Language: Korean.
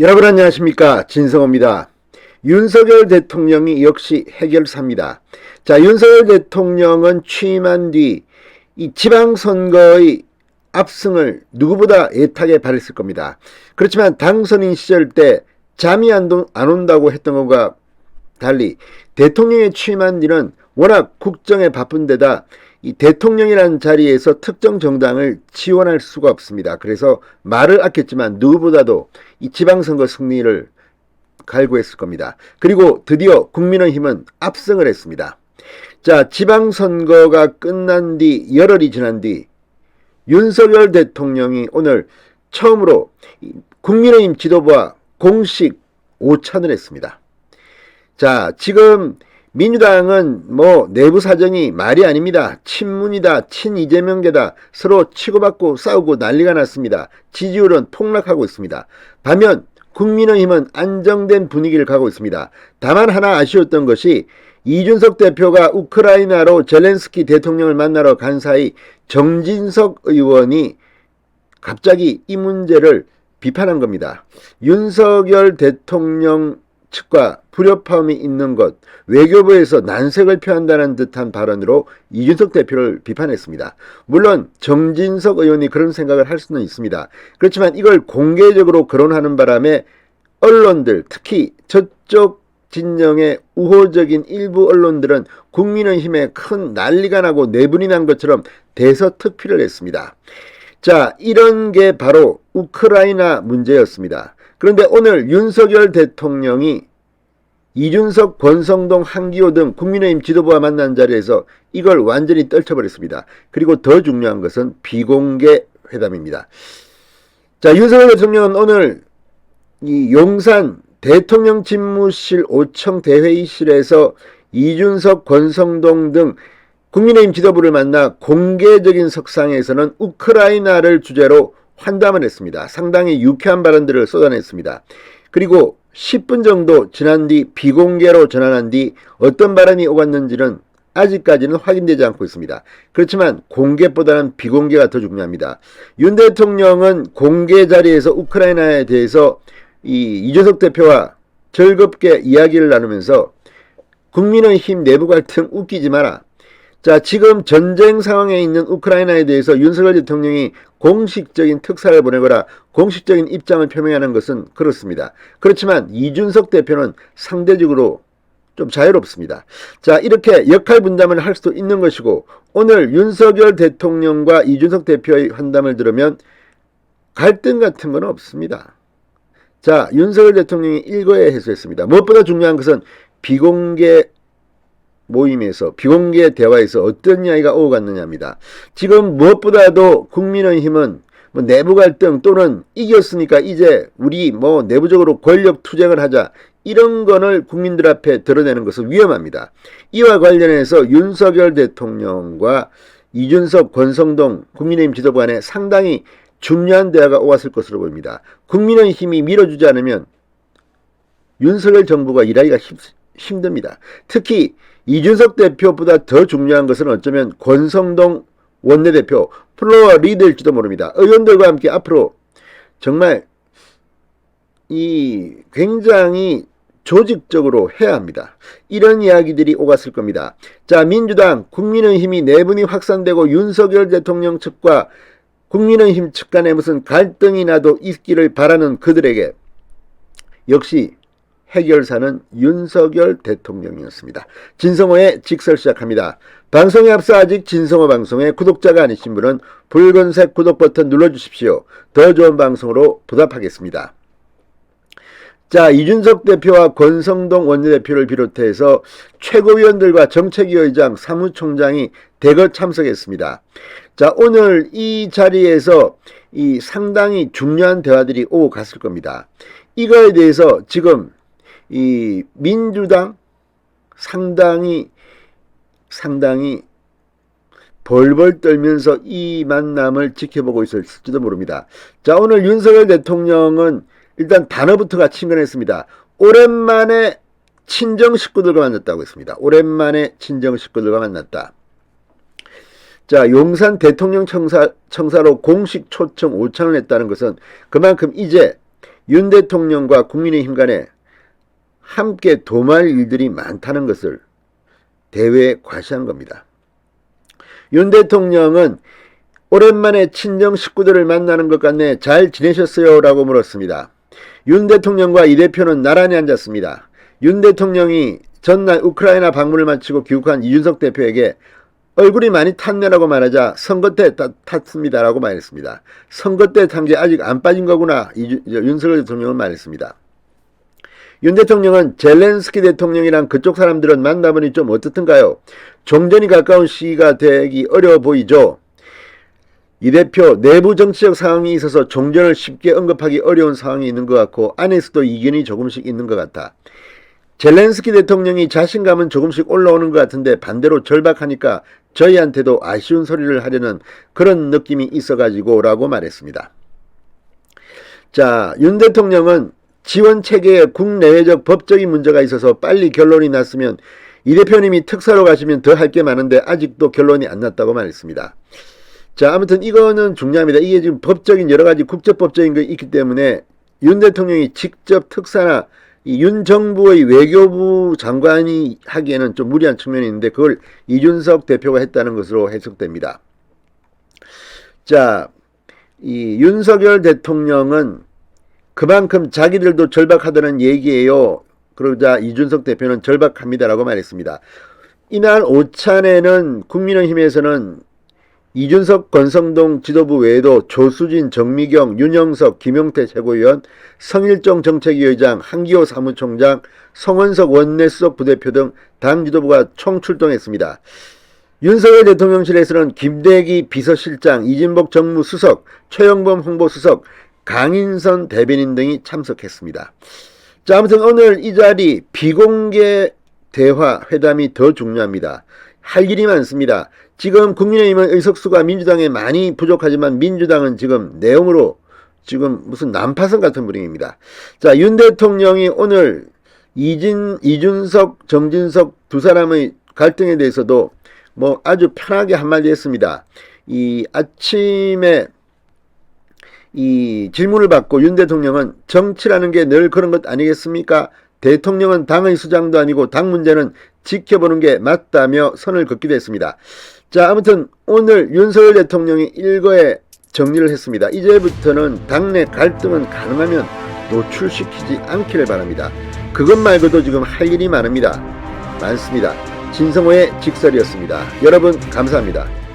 여러분 안녕하십니까 진성호입니다. 윤석열 대통령이 역시 해결사입니다. 자 윤석열 대통령은 취임한 뒤 이 지방선거의 압승을 누구보다 애타게 바랬을 겁니다. 그렇지만 당선인 시절 때 잠이 안, 도- 안 온다고 했던 것과 달리 대통령에 취임한 뒤는 워낙 국정에 바쁜 데다 이 대통령이라는 자리에서 특정 정당을 지원할 수가 없습니다. 그래서 말을 아꼈지만 누구보다도 이 지방선거 승리를 갈구했을 겁니다. 그리고 드디어 국민의힘은 압승을 했습니다. 자, 지방선거가 끝난 뒤, 열흘이 지난 뒤, 윤석열 대통령이 오늘 처음으로 이 국민의힘 지도부와 공식 오찬을 했습니다. 자, 지금 민주당은 뭐 내부 사정이 말이 아닙니다. 친문이다, 친 이재명계다, 서로 치고받고 싸우고 난리가 났습니다. 지지율은 폭락하고 있습니다. 반면 국민의힘은 안정된 분위기를 가고 있습니다. 다만 하나 아쉬웠던 것이 이준석 대표가 우크라이나로 젤렌스키 대통령을 만나러 간 사이 정진석 의원이 갑자기 이 문제를 비판한 겁니다. 윤석열 대통령 측과 불협화음이 있는 것, 외교부에서 난색을 표한다는 듯한 발언으로 이준석 대표를 비판했습니다. 물론 정진석 의원이 그런 생각을 할 수는 있습니다. 그렇지만 이걸 공개적으로 거론하는 바람에 언론들, 특히 저쪽 진영의 우호적인 일부 언론들은 국민의힘에 큰 난리가 나고 내분이 난 것처럼 대서특필을 했습니다. 자, 이런 게 바로 우크라이나 문제였습니다. 그런데 오늘 윤석열 대통령이 이준석, 권성동, 한기호 등 국민의힘 지도부와 만난 자리에서 이걸 완전히 떨쳐버렸습니다. 그리고 더 중요한 것은 비공개 회담입니다. 자, 윤석열 대통령은 오늘 이 용산 대통령 집무실 5청 대회의실에서 이준석, 권성동 등 국민의힘 지도부를 만나 공개적인 석상에서는 우크라이나를 주제로 환담을 했습니다. 상당히 유쾌한 발언들을 쏟아냈습니다. 그리고 10분 정도 지난 뒤 비공개로 전환한 뒤 어떤 발언이 오갔는지는 아직까지는 확인되지 않고 있습니다. 그렇지만 공개보다는 비공개가 더 중요합니다. 윤 대통령은 공개 자리에서 우크라이나에 대해서 이 이준석 대표와 즐겁게 이야기를 나누면서 국민의힘 내부 갈등 웃기지 마라. 자, 지금 전쟁 상황에 있는 우크라이나에 대해서 윤석열 대통령이 공식적인 특사를 보내거나 공식적인 입장을 표명하는 것은 그렇습니다. 그렇지만 이준석 대표는 상대적으로 좀 자유롭습니다. 자, 이렇게 역할 분담을 할 수도 있는 것이고 오늘 윤석열 대통령과 이준석 대표의 환담을 들으면 갈등 같은 건 없습니다. 자, 윤석열 대통령이 일거에 해소했습니다. 무엇보다 중요한 것은 비공개 모임에서 비공개 대화에서 어떤 이야기가 오갔느냐입니다. 지금 무엇보다도 국민의힘은 뭐 내부 갈등 또는 이겼으니까 이제 우리 뭐 내부적으로 권력 투쟁을 하자 이런 거를 국민들 앞에 드러내는 것은 위험합니다. 이와 관련해서 윤석열 대통령과 이준석, 권성동 국민의힘 지도부 간에 상당히 중요한 대화가 오갔을 것으로 보입니다. 국민의힘이 밀어주지 않으면 윤석열 정부가 일하기가 힘, 힘듭니다. 특히 이준석 대표보다 더 중요한 것은 어쩌면 권성동 원내대표 플로어 리더일지도 모릅니다. 의원들과 함께 앞으로 정말 이 굉장히 조직적으로 해야 합니다. 이런 이야기들이 오갔을 겁니다. 자, 민주당, 국민의힘이 내분이 확산되고 윤석열 대통령 측과 국민의힘 측 간에 무슨 갈등이 나도 있기를 바라는 그들에게 역시 해결사는 윤석열 대통령이었습니다. 진성호의 직설 시작합니다. 방송에 앞서 아직 진성호 방송의 구독자가 아니신 분은 붉은색 구독 버튼 눌러주십시오. 더 좋은 방송으로 보답하겠습니다. 자, 이준석 대표와 권성동 원내대표를 비롯해서 최고위원들과 정책위의장, 사무총장이 대거 참석했습니다. 자, 오늘 이 자리에서 이 상당히 중요한 대화들이 오고 갔을 겁니다. 이거에 대해서 지금 이 민주당 상당히 상당히 벌벌 떨면서 이 만남을 지켜보고 있었을지도 모릅니다. 자, 오늘 윤석열 대통령은 일단 단어부터가 친근했습니다. 오랜만에 친정 식구들과 만났다고 했습니다. 오랜만에 친정 식구들과 만났다. 자, 용산 대통령 청사, 청사로 공식 초청 오찬을 했다는 것은 그만큼 이제 윤 대통령과 국민의힘 간에 함께 도말 일들이 많다는 것을 대회에 과시한 겁니다. 윤 대통령은 오랜만에 친정 식구들을 만나는 것 같네 잘 지내셨어요? 라고 물었습니다. 윤 대통령과 이 대표는 나란히 앉았습니다. 윤 대통령이 전날 우크라이나 방문을 마치고 귀국한 이준석 대표에게 얼굴이 많이 탔네라고 말하자 선거 때 타- 탔습니다라고 말했습니다. 선거 때 탄 게 아직 안 빠진 거구나 윤석열 대통령은 말했습니다. 윤 대통령은 젤렌스키 대통령이랑 그쪽 사람들은 만나보니 좀 어떻든가요? 종전이 가까운 시기가 되기 어려워 보이죠? 이 대표 내부 정치적 상황이 있어서 종전을 쉽게 언급하기 어려운 상황이 있는 것 같고 안에서도 이견이 조금씩 있는 것 같아. 젤렌스키 대통령이 자신감은 조금씩 올라오는 것 같은데 반대로 절박하니까 저희한테도 아쉬운 소리를 하려는 그런 느낌이 있어가지고 라고 말했습니다. 자, 윤 대통령은 지원 체계에 국내외적 법적인 문제가 있어서 빨리 결론이 났으면 이 대표님이 특사로 가시면 더 할 게 많은데 아직도 결론이 안 났다고 말했습니다. 자, 아무튼 이거는 중요합니다. 이게 지금 법적인 여러 가지 국제법적인 게 있기 때문에 윤 대통령이 직접 특사나 이윤 정부의 외교부 장관이 하기에는 좀 무리한 측면이 있는데 그걸 이준석 대표가 했다는 것으로 해석됩니다. 자, 이 윤석열 대통령은 그만큼 자기들도 절박하다는 얘기예요. 그러자 이준석 대표는 절박합니다라고 말했습니다. 이날 오찬에는 국민의힘에서는 이준석 권성동 지도부 외에도 조수진, 정미경, 윤영석, 김용태 최고위원, 성일정 정책위의장, 한기호 사무총장, 성원석 원내수석 부대표 등 당 지도부가 총출동했습니다. 윤석열 대통령실에서는 김대기 비서실장, 이진복 정무수석, 최영범 홍보수석, 강인선 대변인 등이 참석했습니다. 자, 아무튼 오늘 이 자리 비공개 대화 회담이 더 중요합니다. 할 일이 많습니다. 지금 국민의힘은 의석수가 민주당에 많이 부족하지만 민주당은 지금 내용으로 지금 무슨 난파선 같은 분위기입니다. 자, 윤 대통령이 오늘 이진, 이준석, 정진석 두 사람의 갈등에 대해서도 뭐 아주 편하게 한마디 했습니다. 이 아침에 이 질문을 받고 윤 대통령은 정치라는 게 늘 그런 것 아니겠습니까? 대통령은 당의 수장도 아니고 당 문제는 지켜보는 게 맞다며 선을 긋기도 했습니다. 자, 아무튼 오늘 윤석열 대통령이 일거에 정리를 했습니다. 이제부터는 당내 갈등은 가능하면 노출시키지 않기를 바랍니다. 그것 말고도 지금 할 일이 많습니다. 많습니다. 진성호의 직설이었습니다. 여러분 감사합니다.